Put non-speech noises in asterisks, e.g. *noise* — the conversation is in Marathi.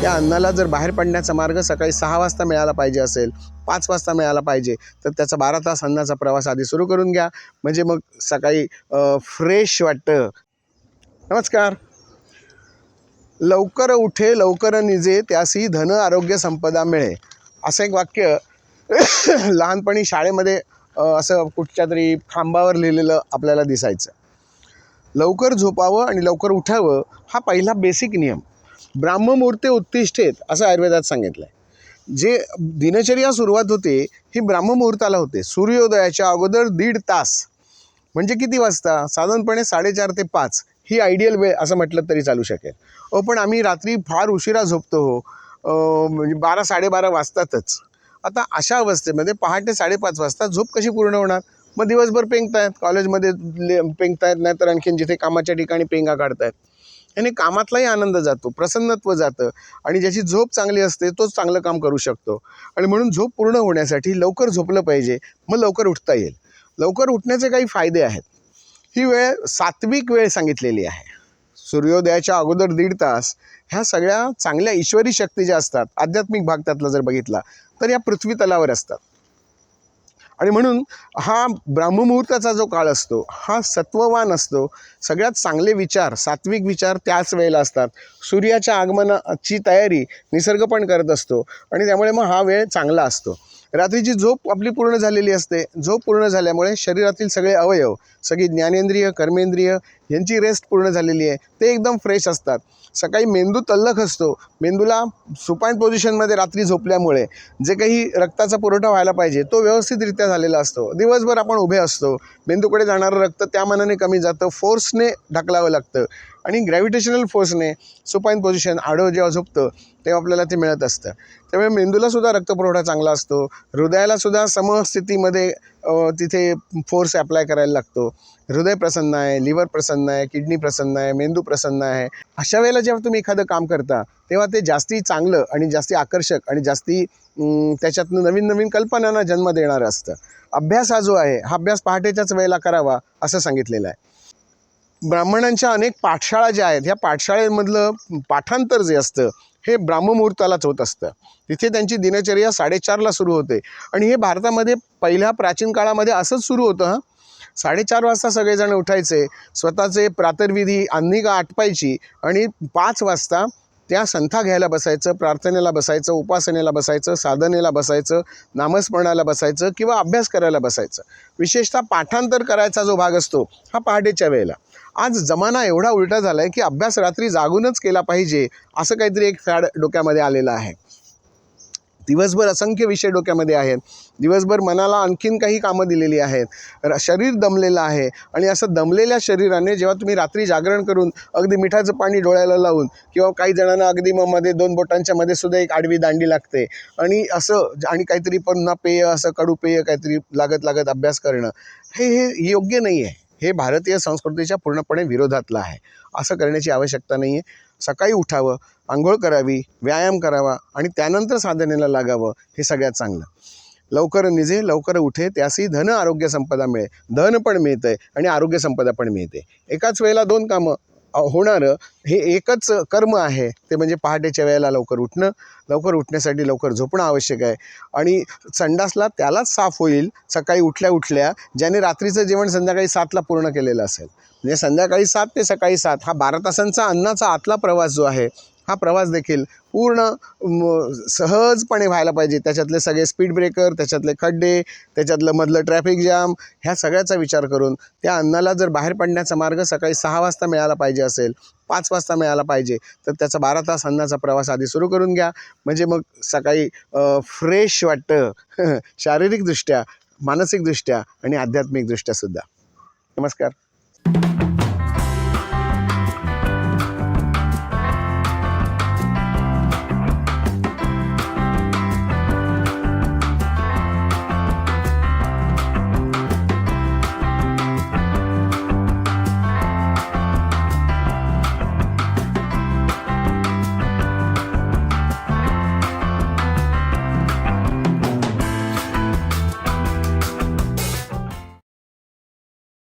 त्या अन्नाला जर बाहेर पडण्याचा मार्ग सकाळी सहा वाजता मिळाला पाहिजे असेल पाच वाजता मिळाला पाहिजे तर त्याचा बारा तास अन्नाचा प्रवास आधी सुरू करून घ्या. म्हणजे मग सकाळी फ्रेश वाटतं. नमस्कार. लवकर उठे लवकर निजे त्यासी धन आरोग्य संपदा मिळे. असं एक वाक्य *coughs* लहानपणी शाळेमध्ये असं कुठच्या तरी खांबावर लिहिलेलं आपल्याला दिसायचं. लवकर झोपावं आणि लवकर उठावं हा पहिला बेसिक नियम. ब्राह्ममुहूर्ते उत्तिष्ठेत असं आयुर्वेदात सांगितलं आहे जे दिनचर्या सुरुवात होते ही ब्राह्ममुहूर्ताला होते. सूर्योदयाच्या अगोदर दीड तास. म्हणजे किती वाजता? साधारणपणे साडेचार ते पाच. ही आयडियल वेळ असं म्हटलं तरी चालू शकेल. हो पण आम्ही रात्री फार उशिरा झोपतो हो. म्हणजे बारा साडेबारा वाजतातच. आता अशा अवस्थेमध्ये पहाटे साडेपाच वाजता झोप कशी पूर्ण होणार? मग दिवसभर पेंगतायत. कॉलेजमध्ये ले- पेंगतायत नाहीतर आणखीन जिथे कामाच्या ठिकाणी पेंगा काढतायत. याने कामातलाही आनंद जातो प्रसन्नत्व जातं आणि ज्याची झोप चांगली असते तोच चांगलं काम करू शकतो. आणि म्हणून झोप पूर्ण होण्यासाठी लवकर झोपलं पाहिजे मग लवकर उठता येईल. लवकर उठण्याचे काही फायदे आहेत. ही वेळ सात्विक वेळ सांगितलेली आहे. सूर्योदयाच्या अगोदर दीड तास ह्या सगळ्या चांगल्या ईश्वरी शक्ती ज्या असतात आध्यात्मिक भाग त्यातला जर बघितला तर या पृथ्वी तलावर असतात. आणि म्हणून हा ब्राह्ममुहूर्ताचा जो काळ असतो हा सत्ववान असतो. सगळ्यात चांगले विचार सात्विक विचार त्याच वेळेला असतात. सूर्याच्या आगमनाची तयारी निसर्ग पण करत असतो आणि त्यामुळे मग हा वेळ चांगला असतो. रात्रीची झोप आपली पूर्ण झालेली असते झोप पूर्ण झाल्यामुळे शरीरातील सगळे अवयव सगळी ज्ञानेंद्रिय कर्मेंद्रिय यांची रेस्ट पूर्ण झालेली आहे. ते एकदम फ्रेश असतात. सकाळी मेंदू तल्लख असतो. मेंदूला सुपाईन पोझिशनमध्ये रात्री झोपल्यामुळे जे काही रक्ताचा पुरवठा व्हायला पाहिजे तो व्यवस्थितरित्या झालेला असतो. दिवसभर आपण उभे असतो. मेंदूकडे जाणारं रक्त त्या मनाने कमी जातं. फोर्सने ढकलावं लागतं. आणि ग्रॅव्हिटेशनल फोर्सने सुपाईन पोझिशन आडवं जेव्हा झोपतं तेव्हा आपल्याला ते मिळत असतं. त्यामुळे मेंदूलासुद्धा रक्तपुरवठा चांगला असतो. हृदयालासुद्धा समस्थितीमध्ये तिथे फोर्स अप्लाय करायला लागतो. हृदय प्रसन्न आहे लिव्हर प्रसन्न आहे किडनी प्रसन्न आहे मेंदू प्रसन्न आहे. अशा वेळेला जेव्हा तुम्ही एखादं काम करता तेव्हा ते जास्ती चांगलं आणि जास्ती आकर्षक आणि जास्ती त्याच्यातनं नवीन नवीन कल्पनांना जन्म देणारं असतं. अभ्यास हा जो आहे हा अभ्यास पहाटेच्याच वेळेला करावा असं सांगितलेलं आहे. ब्राह्मणांच्या अनेक पाठशाळा ज्या आहेत ह्या पाठशाळेमधलं पाठांतर जे असतं हे ब्राह्ममुहूर्तालाच होत असतं. तिथे त्यांची दिनचर्या साडेचारला सुरू होते. आणि हे भारतामध्ये पहिल्या प्राचीन काळामध्ये असंच सुरू होतं हां? साडेचार वाजता सगळेजण उठायचे स्वतःचे प्रातर्विधी अन्निका आटपायची आणि पाच वाजता त्या संथा घ्यायला बसायचं प्रार्थनेला बसायचं उपासनेला बसायचं साधनेला बसायचं नामस्मरणाला बसायचं किंवा अभ्यास करायला बसायचं. विशेषतः पाठांतर करायचा जो भाग असतो हा पहाटेच्या वेळेला. आज जमाना एवढा उलटा झाला आहे की अभ्यास रात्री जागूनच केला पाहिजे असं काहीतरी एक फॅड डोक्यामध्ये आलेलं आहे. दिवसभर असंख्य विषय डोक्यामध्ये आहेत. दिवसभर मनाला आणखीन काही कामं दिलेली आहेत. र- शरीर दमलेलं आहे. आणि असं दमलेल्या शरीराने जेव्हा तुम्ही रात्री जागरण करून अगदी मिठाचं पाणी डोळ्याला लावून किंवा काही जणांना अगदी मग मध्ये दोन बोटांच्या मध्ये सुद्धा एक आडवी दांडी लागते. आणि असं आणि काहीतरी पुन्हा पेय असं कडू पेय काहीतरी लागत लागत अभ्यास करणं हे हे योग्य नाही आहे हे भारतीय संस्कृतीच्या पूर्णपणे विरोधातलं आहे. असं करण्याची आवश्यकता नाही आहे सकाळी उठावं आंघोळ करावी व्यायाम करावा आणि त्यानंतर साधनेला लागावं हे सगळ्यात चांगलं. लवकर निजे लवकर उठे त्यासही धन आरोग्य संपदा मिळे धन पण मिळतंय आणि आरोग्य संपदा पण मिळते. एकाच वेळेला दोन कामं. होणारं. हे एकच कर्म आहे. ते म्हणजे पहाटेच्या वेळेला लवकर उठणं. लवकर उठण्यासाठी लवकर झोपणं आवश्यक आहे. आणि संडासला त्यालाच साफ होईल. सकाळी उठल्या उठल्या ज्याने रात्रीचं जेवण संध्याकाळी सातला पूर्ण केलेलं असेल. म्हणजे संध्याकाळी सात ते सकाळी सात हा बारा तासांचा अन्नाचा आतला प्रवास जो आहे हा प्रवास देखील पूर्ण म, सहजपणे व्हायला पाहिजे. त्याच्यातले सगळे स्पीड ब्रेकर त्याच्यातले खड्डे त्याच्यातलं मधलं ट्रॅफिक जाम ह्या सगळ्याचा विचार करून त्या अन्नाला जर बाहेर पडण्याचा मार्ग सकाळी सहा वाजता मिळाला पाहिजे असेल पाच वाजता मिळाला पाहिजे तर त्याचा बारा तास अन्नाचा प्रवास आधी सुरू करून घ्या. म्हणजे मग सकाळी फ्रेश वाटतं. *laughs* शारीरिकदृष्ट्या मानसिकदृष्ट्या आणि आध्यात्मिकदृष्ट्या सुद्धा. नमस्कार.